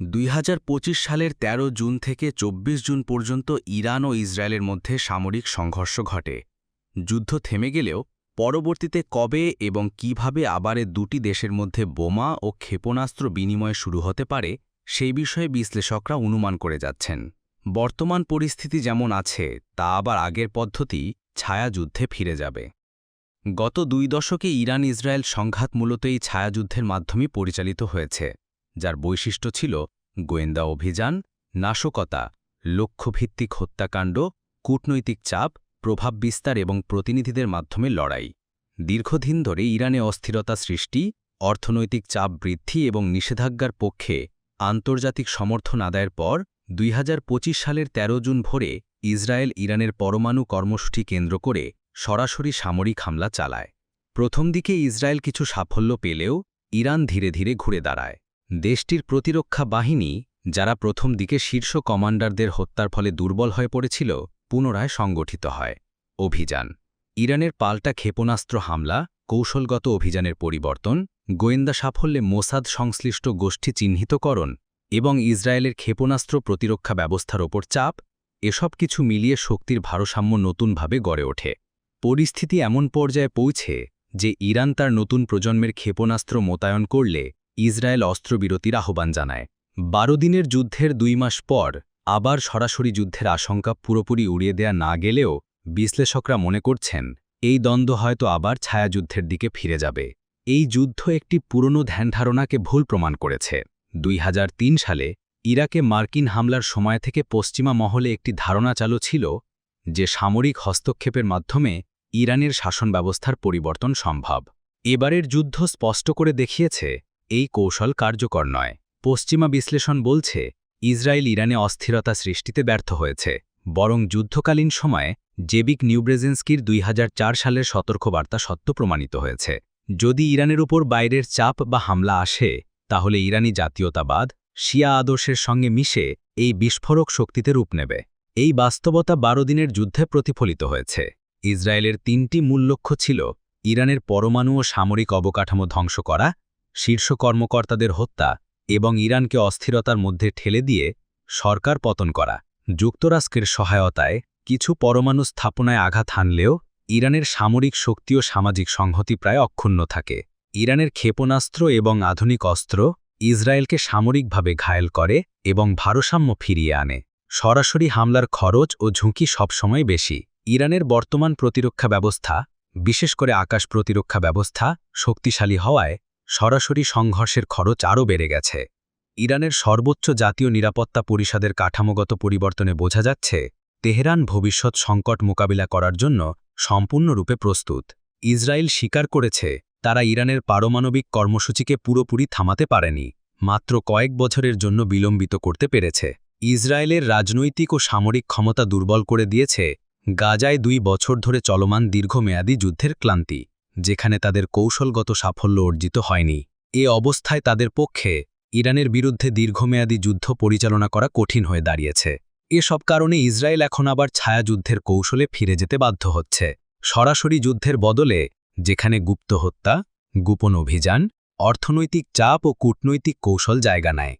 দুই হাজার পঁচিশ সালের ১৩ জুন থেকে ২৪ জুন পর্যন্ত ইরান ও ইসরায়েলের মধ্যে সামরিক সংঘর্ষ ঘটে। যুদ্ধ থেমে গেলেও পরবর্তীতে কবে এবং কীভাবে আবার দুটি দেশের মধ্যে বোমা ও ক্ষেপণাস্ত্র বিনিময় শুরু হতে পারে, সেই বিষয়ে বিশ্লেষকরা অনুমান করে যাচ্ছেন। বর্তমান পরিস্থিতি যেমন আছে, তা আবার আগের পদ্ধতি ছায়াযুদ্ধে ফিরে যাবে। গত দুই দশকে ইরান ইসরায়েল সংঘাত মূলত এই ছায়াযুদ্ধের মাধ্যমে পরিচালিত হয়েছে। যার বৈশিষ্ট্য ছিল গোয়েন্দা অভিযান, নাশকতা, লক্ষ্যভিত্তিক হত্যাকাণ্ড, কূটনৈতিক চাপ, প্রভাব বিস্তার এবং প্রতিনিধিদের মাধ্যমে লড়াই। দীর্ঘদিন ধরে ইরানে অস্থিরতা সৃষ্টি, অর্থনৈতিক চাপ বৃদ্ধি এবং নিষেধাজ্ঞার পক্ষে আন্তর্জাতিক সমর্থন আদায়ের পর দুই হাজার পঁচিশ সালের ১৩ জুন ভোরে ইসরায়েল ইরানের পরমাণু কর্মসূচি কেন্দ্র করে সরাসরি সামরিক হামলা চালায়। প্রথম দিকে ইসরায়েল কিছু সাফল্য পেলেও ইরান ধীরে ধীরে ঘুরে দাঁড়ায়। দেশটির প্রতিরক্ষা বাহিনী, যারা প্রথম দিকে শীর্ষ কমান্ডারদের হত্যার ফলে দুর্বল হয়ে পড়েছিল, পুনরায় সংগঠিত হয়। অভিযান। ইরানের পাল্টা ক্ষেপণাস্ত্র হামলা, কৌশলগত অভিযানের পরিবর্তন, গোয়েন্দা সাফল্যে মোসাদ সংশ্লিষ্ট গোষ্ঠী চিহ্নিতকরণ এবং ইসরায়েলের ক্ষেপণাস্ত্র প্রতিরক্ষা ব্যবস্থার ওপর চাপ, এসব কিছু মিলিয়ে শক্তির ভারসাম্য নতুনভাবে গড়ে ওঠে। পরিস্থিতি এমন পর্যায়ে পৌঁছে যে ইরান তার নতুন প্রজন্মের ক্ষেপণাস্ত্র মোতায়ন করলে ইসরায়েল অস্ত্রবিরতির আহ্বান জানায়। বারো দিনের যুদ্ধের দুই মাস পর আবার সরাসরি যুদ্ধের আশঙ্কা পুরোপুরি উড়িয়ে দেয়া না গেলেও বিশ্লেষকরা মনে করছেন, এই দ্বন্দ্ব হয়তো আবার ছায়াযুদ্ধের দিকে ফিরে যাবে। এই যুদ্ধ একটি পুরনো ধ্যানধারণাকে ভুল প্রমাণ করেছে। দুই হাজার তিন সালে ইরাকে মার্কিন হামলার সময় থেকে পশ্চিমা মহলে একটি ধারণা চালু ছিল, যে সামরিক হস্তক্ষেপের মাধ্যমে ইরানের শাসন ব্যবস্থার পরিবর্তন সম্ভব। এবারের যুদ্ধ স্পষ্ট করে দেখিয়েছে এই কৌশল কার্যকর নয়। পশ্চিমা বিশ্লেষণ বলছে, ইসরায়েল ইরানে অস্থিরতা সৃষ্টিতে ব্যর্থ হয়েছে, বরং যুদ্ধকালীন সময়ে জেবিক নিউব্রেজেন্সকির দুই হাজার চার সালের সতর্কবার্তা সত্য প্রমাণিত হয়েছে। যদি ইরানের উপর বাইরের চাপ বা হামলা আসে, তাহলে ইরানি জাতীয়তাবাদ, শিয়া আদর্শের সঙ্গে মিশে এই বিস্ফোরক শক্তিতে রূপ নেবে। এই বাস্তবতা বারো দিনের যুদ্ধে প্রতিফলিত হয়েছে। ইসরায়েলের তিনটি মূল লক্ষ্য ছিল, ইরানের পরমাণু ও সামরিক অবকাঠামো ধ্বংস করা শীর্ষ কর্মকর্তাদের হত্যা এবং ইরানকে অস্থিরতার মধ্যে ঠেলে দিয়ে সরকার পতন করা। যুক্তরাষ্ট্রের সহায়তায় কিছু পরমাণু স্থাপনায় আঘাত হানলেও ইরানের সামরিক শক্তি ও সামাজিক সংহতি প্রায় অক্ষুণ্ণ থাকে। ইরানের ক্ষেপণাস্ত্র এবং আধুনিক অস্ত্র ইসরায়েলকে সামরিকভাবে ঘায়েল করে এবং ভারসাম্য ফিরিয়ে আনে। সরাসরি হামলার খরচ ও ঝুঁকি সবসময় বেশি। ইরানের বর্তমান প্রতিরক্ষা ব্যবস্থা, বিশেষ করে আকাশ প্রতিরক্ষা ব্যবস্থা, শক্তিশালী হওয়ায় সরাসরি সংঘর্ষের খরচ আরও বেড়ে গেছে। ইরানের সর্বোচ্চ জাতীয় নিরাপত্তা পরিষদের কাঠামোগত পরিবর্তনে বোঝা যাচ্ছে, তেহরান ভবিষ্যৎ সংকট মোকাবিলা করার জন্য সম্পূর্ণরূপে প্রস্তুত। ইসরায়েল স্বীকার করেছে, তারা ইরানের পারমাণবিক কর্মসূচিকে পুরোপুরি থামাতে পারেনি, মাত্র কয়েক বছরের জন্য বিলম্বিত করতে পেরেছে। ইসরায়েলের রাজনৈতিক ও সামরিক ক্ষমতা দুর্বল করে দিয়েছে, গাজায় দুই বছর ধরে চলমান দীর্ঘমেয়াদী যুদ্ধের ক্লান্তি। যেখানে তাদের কৌশলগত সাফল্য অর্জিত হয়নি। এ অবস্থায় তাদের পক্ষে ইরানের বিরুদ্ধে দীর্ঘমেয়াদী যুদ্ধ পরিচালনা করা কঠিন হয়ে দাঁড়িয়েছে। এসব কারণে ইসরায়েল এখন আবার ছায়াযুদ্ধের কৌশলে ফিরে যেতে বাধ্য হচ্ছে। সরাসরি যুদ্ধের বদলে, যেখানে গুপ্ত হত্যা, গোপন অভিযান, অর্থনৈতিক চাপ ও কূটনৈতিক কৌশল জায়গা নেয়।